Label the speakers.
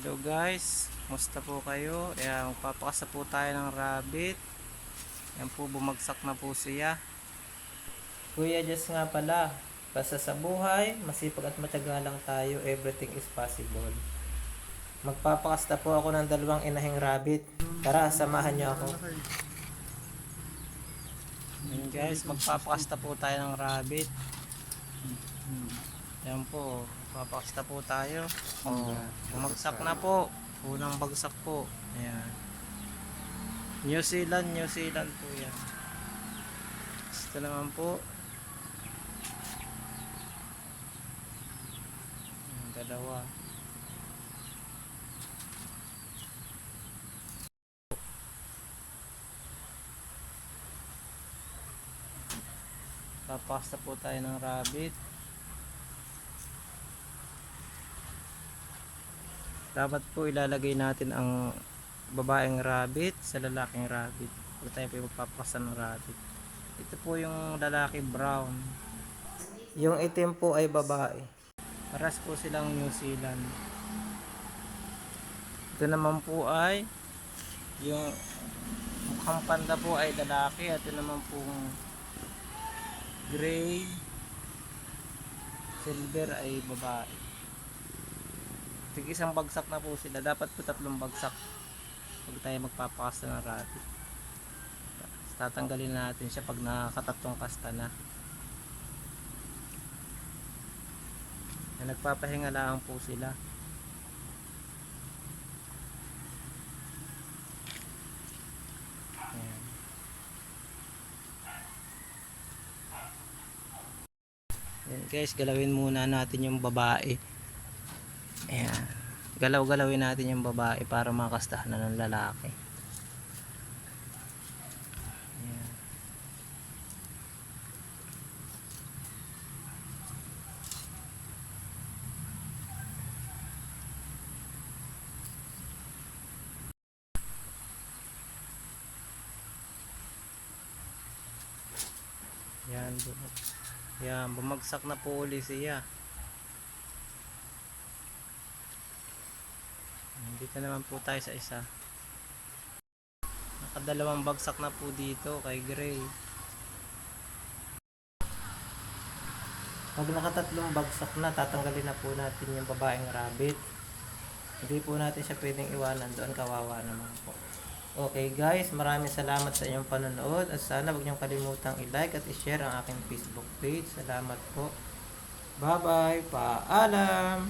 Speaker 1: Hello guys, musta po kayo? Ayan, magpapakasa po tayo ng rabbit. Yan po, bumagsak na po siya. Kuya Jess nga pala, basta sa buhay, masipag at matyaga lang tayo, everything is possible. Magpapakasta po ako ng dalawang inahing rabbit. Tara, samahan niyo ako. Ayan guys, magpapakasta po tayo ng rabbit. Yan po, papakasta po tayo. Oh, bumagsak na po. Unang bagsak po. Ayan. New Zealand, New Zealand po yan. Ito naman po. Ayan, dalawa. Papakasta po tayo ng rabbit. Dapat po ilalagay natin ang babaeng rabbit sa lalaking rabbit. Kung tayo po yung magpapakasa ng rabbit. Ito po yung lalaki brown. Yung itim po ay babae. Paras po silang New Zealand. Ito naman po ay yung mukhang panda po ay lalaki. At ito naman pong gray silver ay babae Tig isang bagsak na po sila. Dapat po tatlong bagsak. Pag tayo magpapakasta ng. Tapos Tatanggalin natin siya pag nakakatatlong kasta na. na nagpapahinga lang po sila. Ayan. Ayan guys, galawin muna natin yung babae. Ayan. Galaw-galawin natin yung babae para makastahan na ng lalaki. Ayan. Yan, bu- yan, bumagsak na po uli siya. Dito naman po tayo sa isa. Nakadalawang bagsak na po dito kay Gray. Pag nakatatlong bagsak na, tatanggalin na po natin yung babaeng rabbit. Hindi po natin siya pwedeng iwanan doon, kawawa naman po. Okay guys, maraming salamat sa inyong panonood at sana huwag niyong kalimutang i-like at i-share ang aking Facebook page. Salamat po. Bye bye, paalam!